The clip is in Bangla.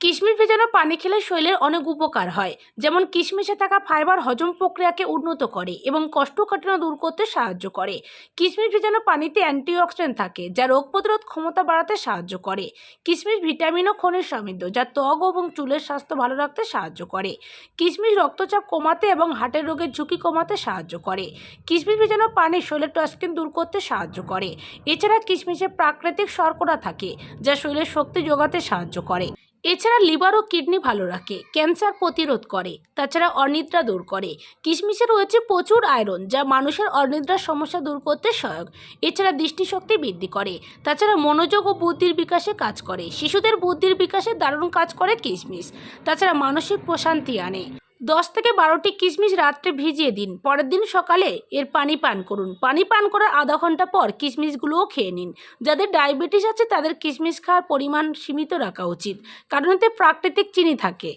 কিশমিশ ভেজানো পানি খেলে শরীরের অনেক উপকার হয়। যেমন কিশমিশে থাকা ফাইবার হজম প্রক্রিয়াকে উন্নত করে এবং কোষ্ঠকাঠিন্য দূর করতে সাহায্য করে। কিশমিশ ভেজানো পানিতে অ্যান্টিঅক্সিডেন্ট থাকে, যা রোগ প্রতিরোধ ক্ষমতা বাড়াতে সাহায্য করে। কিশমিশ ভিটামিন ও খনিজ সমৃদ্ধ, যা ত্বক এবং চুলের স্বাস্থ্য ভালো রাখতে সাহায্য করে। কিশমিশ রক্তচাপ কমাতে এবং হার্টের রোগের ঝুঁকি কমাতে সাহায্য করে। কিশমিশ ভেজানো পানি শরীরের টক্সিন দূর করতে সাহায্য করে। এছাড়া কিশমিশে প্রাকৃতিক শর্করা থাকে, যা শরীরের শক্তি যোগাতে সাহায্য করে। এছাড়া লিভার ও কিডনি ভালো রাখে, ক্যান্সার প্রতিরোধ করে, তাছাড়া অনিদ্রা দূর করে। কিশমিশে রয়েছে প্রচুর আয়রন, যা মানুষের অনিদ্রার সমস্যা দূর করতে সহায়ক। এছাড়া দৃষ্টিশক্তি বৃদ্ধি করে, তাছাড়া মনোযোগ ও বুদ্ধির বিকাশে কাজ করে। শিশুদের বুদ্ধির বিকাশে দারুণ কাজ করে কিশমিশ, তাছাড়া মানসিক প্রশান্তি আনে। দশ থেকে বারোটি কিশমিশ রাত্রে ভিজিয়ে দিন। পরের দিন সকালে এর পানি পান করুন। পানি পান করার আধা ঘণ্টা পর কিশমিশগুলোও খেয়ে নিন। যাদের ডায়াবেটিস আছে, তাদের কিশমিশ খাওয়ার পরিমাণ সীমিত রাখা উচিত, কারণ এতে প্রাকৃতিক চিনি থাকে।